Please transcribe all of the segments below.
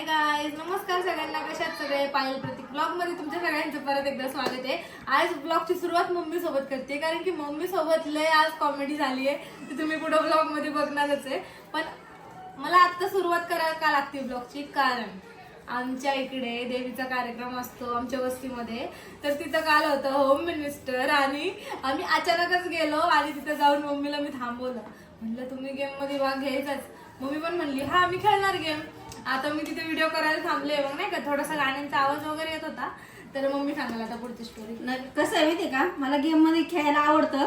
Hi guys नमस्कार सगळ्यांना. कशात सगळे? पायल प्रतीक ब्लॉगमध्ये तुमच्या सगळ्यांचं परत एकदा स्वागत आहे. आज ब्लॉगची सुरुवात मम्मी सोबत करते कारण की मम्मी सोबत लय आज कॉमेडी झाली आहे ती तुम्ही पुढे ब्लॉगमध्ये बघणारच आहे. पण मला आत्ता सुरुवात करायला का लागते ब्लॉगची कारण आमच्या इकडे देवीचा कार्यक्रम असतो आमच्या वस्तीमध्ये. तर तिथं काल होतं होम मिनिस्टर आणि आम्ही अचानकच गेलो आणि तिथं जाऊन मम्मीला मी थांबवलं. म्हटलं तुम्ही गेममध्ये भाग घ्यायचाच. मम्मी पण म्हणली हा आम्ही खेळणार गेम आता मी तिथे व्हिडिओ करायला थांबले मग नाही का? थोडासा गाण्यांचा आवाज वगैरे येत होता. तर मम्मी सांगाल आता पुढची स्टोरी नाही, कसं आहे माहिती का? मला गेममध्ये खेळायला आवडतं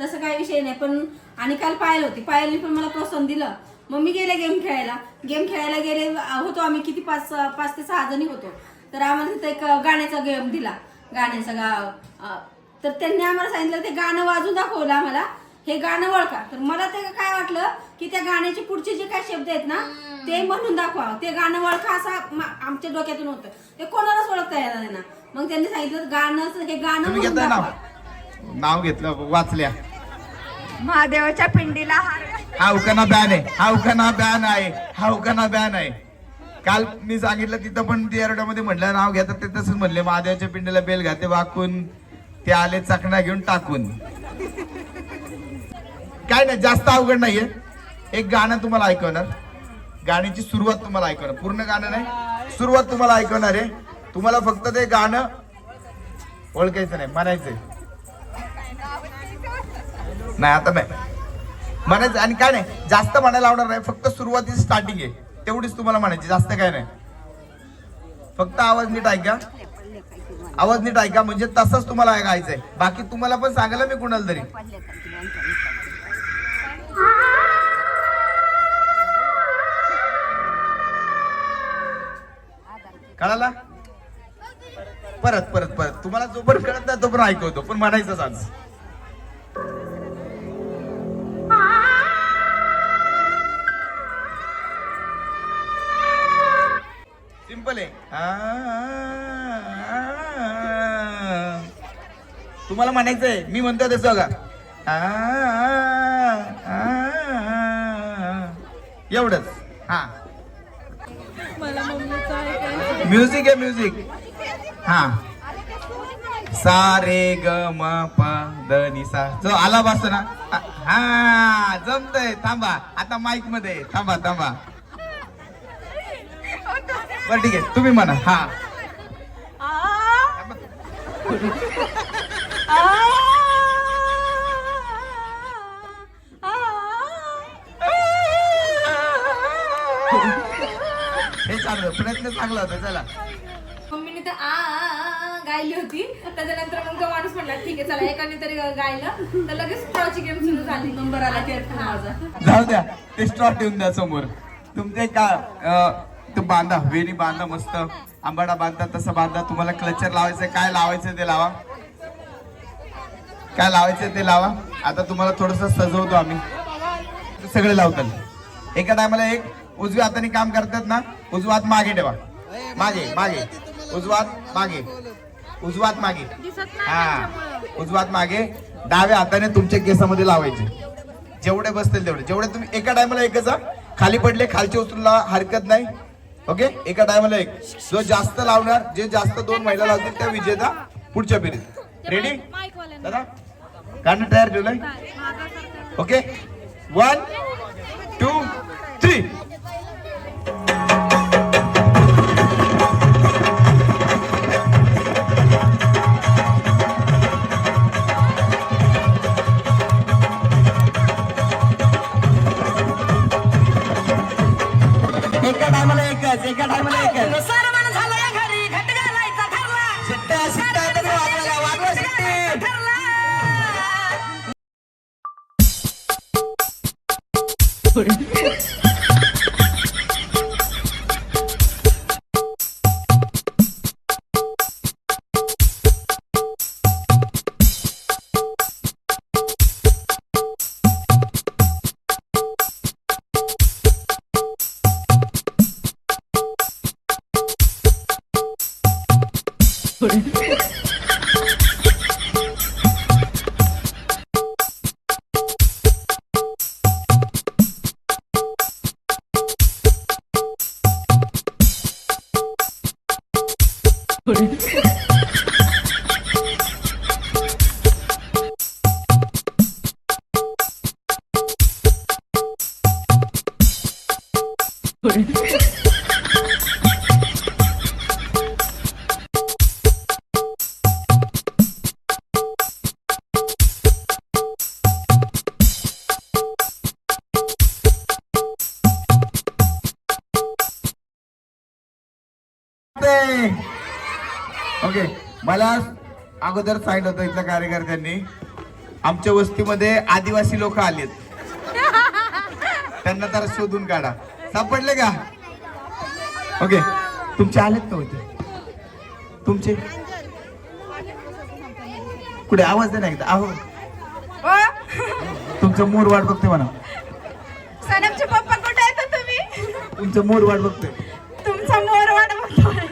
तसं काही विषय नाही. पण आणि काल पायल होती. पायलने पण मला प्रोत्साहन दिलं. मग मी गेले गेम खेळायला. गेम खेळायला गेले होतो आम्ही किती? पाच पाच ते सहा जणी होतो. तर आम्हाला तिथं एक गाण्याचा गेम दिला. गाण्याचा गा तर त्यांनी आम्हाला सांगितलं ते गाणं वाजून दाखवलं आम्हाला. हे गाणं ओळखा. तर मला ते काय वाटलं की त्या गाण्याचे पुढचे जे काय शब्द आहेत ना ते म्हणून दाखवा. ते गाणं ओळखा असा आमच्या डोक्यातून होतं. ते कोणालाच ओळखता येणार ना. मग त्यांनी सांगितलं गाणं हे गाणं तुम्ही म्हणून घेताय नाव? दाखवा. नाव घेतलं वाचल्या. महादेवाच्या पिंडीला हार हा उकाना बॅन आहे. हा उकाना बॅन आहे. हा उकाना बॅन आहे. काल मी सांगितलं तिथं पण मध्ये म्हटलं नाव घेतात ते तसंच म्हणले महादेवाच्या पिंडीला बेल घाते वाकून ते आले चकना घेऊन टाकून. काय नाही जास्त अवघड नाहीये. एक गाणं तुम्हाला ऐकवणार. गाण्याची सुरुवात तुम्हाला ऐकवणार. पूर्ण गाणं नाही सुरुवात तुम्हाला ऐकवणार आहे. तुम्हाला फक्त ते गाणं ओळखायचं नाही म्हणायचंय. नाही आता नाही. म्हणायचं आणि काय नाही जास्त म्हणायला आवडणार नाही फक्त सुरुवातीची स्टार्टिंग आहे. तेवढीच तुम्हाला म्हणायची जास्त काय नाही. फक्त आवाज नीट ऐका. आवाज नीट ऐका म्हणजे तसंच तुम्हाला ऐकायचंय. बाकी तुम्हाला पण सांगायला मी कुणाला तरी. कळाला? परत परत परत. तुम्हाला जो पण कळत नाही तो पण ऐकवतो. पण म्हणायचं आज. सिंपल आहे. तुम्हाला म्हणायचंय मी म्हणतो तसं का एवढंच हा म्युझिक आहे म्युझिक हा. सा रे ग म प द नि सा. जो आला बसतो ना. हा जमतय. थांबा. आता माईकमध्ये. आहे. थांबा थांबा. बर ठीक आहे. तुम्ही म्हणा. हा. चालू प्रयत्न चांगला होता चला. मम्मीने तर आ आ, आ, आ गायली होती. त्याच्यानंतर मग तो माणूस म्हणला ठीक आहे चला एकाने तरी गायलं. तर लगेच स्ट्रॉची गेम सुरू झाली. नंबर आला की माझा. जाऊ द्या ते स्ट्रॉ ठेवून द्या समोर. तुमचे का अं, तो बांधा वेणी बांधा मस्त. आंबाडा बांधता तसं बांधा. तुम्हाला क्लचर लावायचं काय लावायचं ते लावा. काय लावायचं ते लावा. आता तुम्हाला थोडस सजवतो आम्ही. सगळे लावतात. एका टायमाला एक उजव्या हाताने काम करतात ना उजवा हात मागे ठेवा. मागे मागे. उजवा हात मागे. उजवा हात. मागे. हा. उजवा हात मागे. डाव्या हाताने तुमच्या केसामध्ये लावायचे. जेवढे बसतील तेवढे. जेवढे तुम्ही एका टायमाला एकच. खाली पडले खालचे उचलला हरकत नाही. ओके? एका टायमाला एक. जो जास्त लावणार जे जास्त दोन महिला लावतील त्या विजेता पुढच्या पिढीत. रेडी दादा गाणं तयार ठेवलंय? Okay? One two three okay मला अगोदर सांगितलं होतं इथल्या कार्यकर्त्यांनी आमच्या वस्तीमध्ये आदिवासी लोक आलेत. त्यांना तर शोधून काढा. सापडले का? ओके. तुमचे आलेत का होते? तुमचे? कुठे? आवाज दे ना एकदा. आहो. तुमचं मोर वाट बघते म्हणा. सनमचे पप्पा कुठे आहेत तुम्ही? तुमचं मोर वाट बघते. तुमचा मोर वाट बघतोय.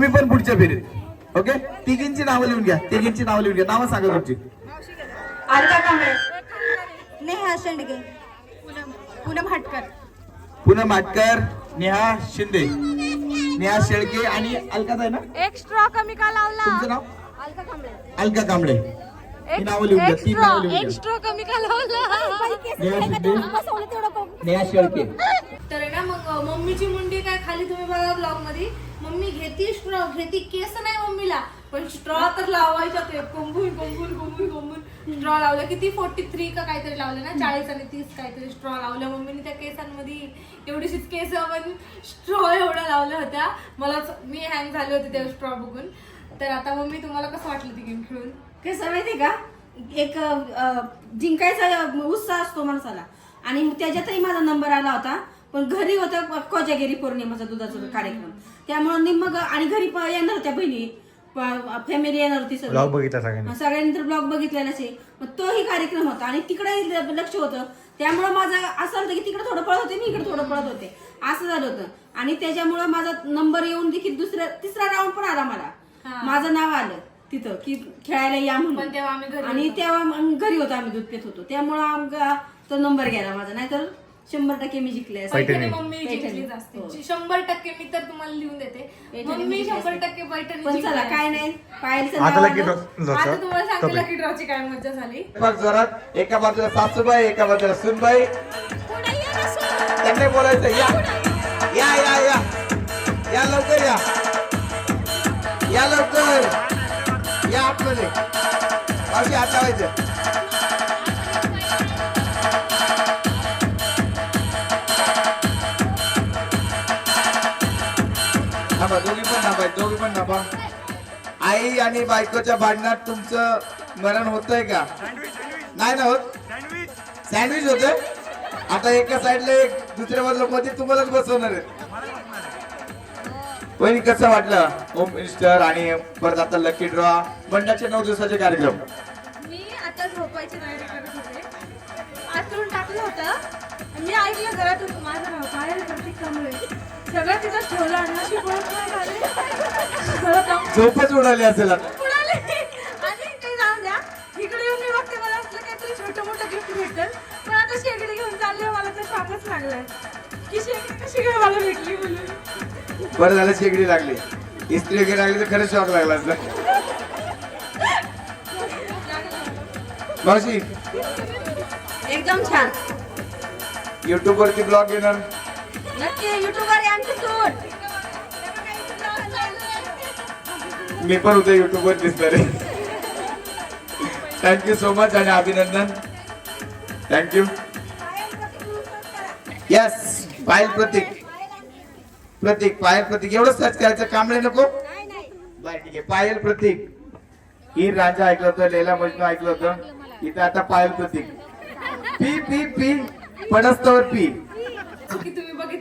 तुम्ही पण पुढच्या फेरीत ओके तिघींची नावं लिहून घ्या. तिघींची नावं लिहून घ्या. नावं सांगा तुमची. अलका कांबळे. नेहा शेंडगे. पूनम हटकर. पुन्हा माटकर नेहा शिंदे. नेहा शेळके आणि अलकाच आहे ना? एक स्ट्रॉ कमी का लावला? तुमचं नाव? अलका कांबळे. ही नावं लिहून घ्या. तीन नावं लिहून घ्या. स्ट्रॉ कमी का लावला? नेहा शिंदे नेहा शेळके. मम्मीची मुंडी काय खाली तुम्ही बघा ब्लॉगमध्ये मम्मी घेती स्ट्रॉ घेती केस नाही मम्मीला. पण स्ट्रॉ तर लावायचा ते कोंबून कोंबून कोंबून कोंबून. स्ट्रॉ लावलं किती? फोर्टी थ्री का काहीतरी लावलं ना? चाळीस आणि तीस काहीतरी स्ट्रॉ लावल्या मम्मीने त्या केसांमध्ये. एवढीशीच केस पण स्ट्रॉ एवढं लावल्या होत्या. मला मी हँग झाले होते त्या स्ट्रॉ बघून. तर आता मम्मी तुम्हाला कसं वाटलं ती गेम खेळून? कसं माहिती का? एक जिंकायचा उत्साह असतो माणसाला. आणि त्याच्यातही माझा नंबर आला होता. पण घरी होता कोजागिरी पौर्णिमाचा दुधाचा कार्यक्रम. त्यामुळे निम्म ग- आणि घरी प- येणार होत्या बहिणी. फॅमिली येणार होती सगळी. बघितला सगळ्यांनी. सगळ्यांनी तर ब्लॉग बघितला नसे मग तोही कार्यक्रम होता आणि तिकडे लक्ष होतं. त्यामुळं माझं असं होतं की तिकडे थोडं पळत होते मी इकडे थोडं पळत होते. असं झालं होतं. आणि त्याच्यामुळं माझा नंबर येऊन देखील दुसऱ्या तिसरा राऊंड पण आला मला. हा. माझं नाव आलं तिथं की खेळायला या पण म्हणून तेव्हा आम्ही घरी आणि तेव्हा मग घरी होतो आम्ही दूध पित होतो. त्यामुळं आमचा तो नंबर गेला माझा. नाहीतर शंभर टक्के मी जिंकले असते. पैठणी. मम्मी पैठणी. असते. हो. शंभर टक्के मी तर तुम्हाला लिहून देते. पैठणी मम्मी जिंकली शंभर असते. टक्के पैठणी पण चला जिंकली काय असते. नाही. पायलचं आता नाव लकी आलं. आता तुम्हाला सांगते लकी ड्रॉची काय मजा झाली. जोरात. एका बाजूला सासूबाई एका बाजूला सुनबाई. त्यांनी बोलायचं या या या या. या लवकर या. या लवकर. या आतमध्ये. मावशी हात लावायचं. थांबा आई आणि बायकोच्या भांडणात तुमचं मरण होतंय का? नाही ना होत? सँडविच होत आता एका साईडला एक दुसऱ्या बाजूला मध्ये तुम्हालाच बसवणार आहे. वहिनी कसं वाटलं? होम मिनिस्टर आणि परत आता लकी ड्रॉ बंडाचे नऊ दिवसाचे कार्यक्रम. मी आता झोपायची तयारी करत होते. आतरून टाकलं होतं. मी ऐकलं घरातून माझं कांबळे सगळं तिथं ठेवलं आणि अशी पळत पळत आले. मला दम झोपच उडाली असेल आता. उडाले. आणि ते जाऊ द्या. इकडे येऊन मी बघते मला असलं काहीतरी छोटं मोठं गिफ्ट भेटल. पण आता शेगडी घेऊन चालले मला तर सांगच लागलंय. की शेगडी कशी काय मला भेटली म्हणून? बरं झालं शेगडी लागली. इस्त्री वगैरे लागली तर खरंच शॉक लागला असता. मावशी. एकदम छान. युट्यूब वरती ब्लॉग येणार. युट्यूबवर आमची सूट मी पण उद्या युट्यूब वर दिसणार आहे. थँक्यू सो मच आणि अभिनंदन. Thank you yes Payal Prateek. Prateek Payal Prateek. एवढं सर्च करायचं काम नाही नको. बरं ठीक आहे. पायल प्रतीक. ही राजा ऐकलं होतं लेला मजनू ऐकलं होतं. इथं आता Payal Prateek. P P P. पडस्तवर P.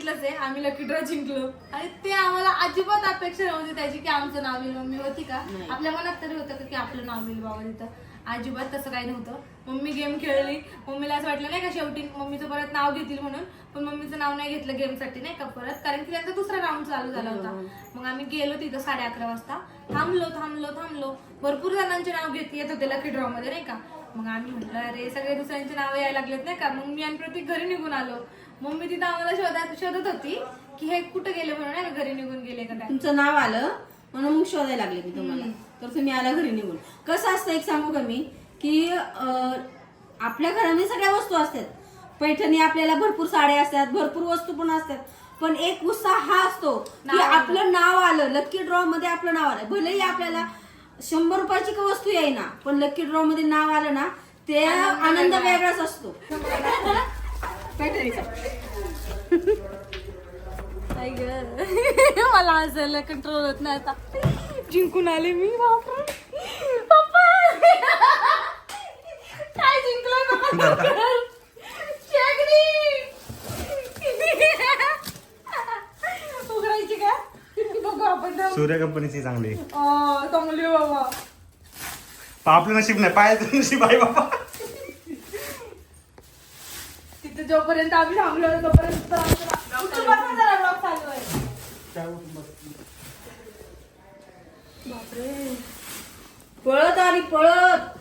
बघितलंच आहे. आम्ही लकी ड्रॉ जिंकलो. आणि ते आम्हाला अजिबात अपेक्षा नव्हती त्याची की आमचं नाव येईल. मम्मी होती का? आपल्या मनात तरी होतं का की आपलं नाव येईल बाबा तिथं. अजिबात तसं काही नव्हतं. मम्मी गेम खेळली. मम्मीला असं वाटलं नाही का शेवटी मम्मीचं परत नाव घेतील म्हणून? पण मम्मीचं नाव नाही घेतलं गेमसाठी नाही का परत? कारण की त्यांचा दुसरा राऊंड चालू झाला होता. मग आम्ही गेलो तिथं साडे अकरा वाजता. थांबलो थांबलो थांबलो. भरपूर जणांचे नाव घेत येत होते लकी ड्रॉ मध्ये नाही का? मग आम्ही म्हटलं अरे सगळे दुसऱ्यांचे नाव यायला लागलेत नाही का? मग मी आणि प्रतीक घरी निघून आलो. मम्मी तिथं आम्हाला शोधात शोधत होती की हे कुठे गेले म्हणून का घरी निघून गेले का काय? तुमचं नाव आलं म्हणून मग शोधायला लागले मी तुम्हाला. तर तुम्ही आला घरी निघून. कसं असतं एक सांगू का मी? की अं, आपल्या घरामध्ये सगळ्या वस्तू असतात. पैठणी आपल्याला भरपूर साड्या असतात भरपूर वस्तू पण असतात. पण एक उत्साह हा असतो की आपलं नाव आलं लक्की ड्रॉ मध्ये आपलं नाव आलं. भलेही आपल्याला शंभर रुपयाची का वस्तू येईना पण लक्की ड्रॉ मध्ये नाव आलं ना ते आनंद वेगळाच असतो. मला हसायला कंट्रोल होत नाही आता. जिंकून आले मी बापरे. पप्पा! काय जिंकलं उघडायची का? बघू आपण जाऊ. सूर्य कंपनीची चांगली. चांगली बाबा. आपलं नशीब नाही पायाचं नशीब आहे बाबा. तिथे जोपर्यंत आम्ही थांबलो तोपर्यंत बसा जरा, चालू आहे? बापरे. पळत आली पळत.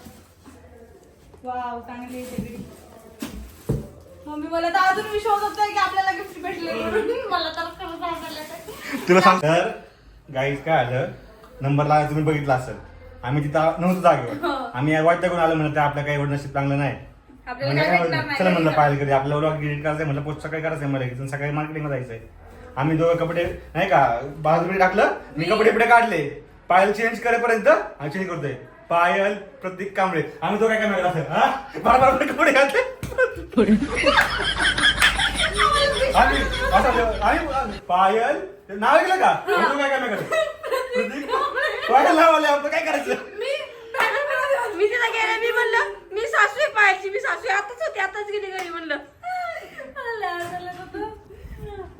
वाव चांगली आहे मम्मी मला तर अजून विश्वास होत नाही की आपल्याला गिफ्ट भेटले म्हणून. मला तर खरंच आवडलं तुला सांग तर गाईज काय आलं? नंबर लागायचं तुम्ही बघितलं असेल. आम्ही तिथं नव्हतो जागेवर. आम्ही वाईट आलो म्हणलं तर आपलं काही एवढं नशीब चांगलं नाही. म्हणलं काय काय म्हणलं, चला म्हणलं पाहिलं कधी आपल्याला व्लॉग एडिट करायचं म्हणलं पोस्ट सकाळी करायचं मला इथून सकाळी मार्केटिंगला जायचंय. आम्ही दोघं कपडे नाही का बाजूकडे टाकलं मी कपडे बिपडे काढले. पायल चेंज करेपर्यंत आणि चेंज करतोय. पायल प्रतीक कांबळे. आम्ही दोघं काय हा? बार बार कपडे घातले. आम्ही असं आम्ही पायल नाव ऐकलं का? तू काय काय प्रतीक पायल नाव आले आपलं काय करायचं मी बॅनर बनवलं. मी तिला गेले मी म्हणलं मी सासू आहे पाहायची मी सासू आहे, आताच गेली घरी म्हणलं.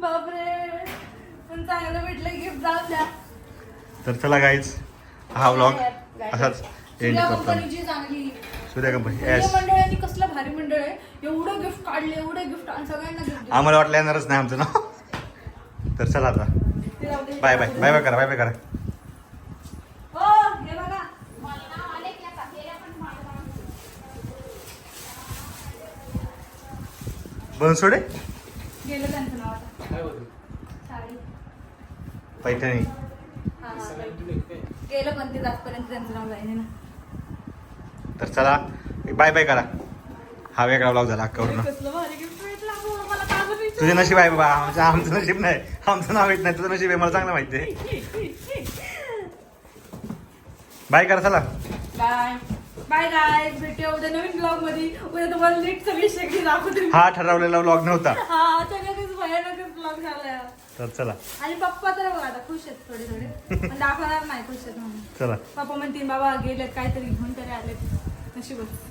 बापरे. पण चांगलं भेटलं गिफ्ट जाऊ द्या. तर चला गाईज हा व्लॉग असाच एंड सूर्या करतो. कंपनीची चांगली. सूर्या कंपनी कसलं भारी मंडळ आहे. एवढं गिफ्ट काढले एवढं गिफ्ट आणि सगळ्यांना गिफ्ट आम्हाला वाटलं येणारच नाही आमचं नाव तर चला आता. बाय बाय बाय बाय करा बाय बाय करा हो हे बघा बनसोडे पैठणी. हा, हा, गेलं पण ते जातपर्यंत त्यांचं नाव जाईन. ना तर चला बाय बाय करा. हा वेगळा ब्लॉग झाला अक्कावरून विचार- तुझे नशीब आहे बाबा आमचं आमचं नशीब नाही. आमचं नाव येत नाही तुझं नशीब आहे मला चांगलं माहिती आहे. बाय करा चला. बाय. बाय गाय भेटूया उद्या नवीन ब्लॉगमध्ये. उद्या तुम्हाला नीट सगळी शेगडी दाखवते हा ठरवलेला ब्लॉग नव्हता. हा सगळ्यातच भयानकच ब्लॉग झालाय. तर चला. आणि पप्पा तर बघा आता खुश आहेत थोडे थोडे. पण दाखवणार नाही खुश आहेत म्हणून. चला. पप्पा म्हणतील बाबा गेलेत काहीतरी घेऊन तरी आलेत. नशीबच.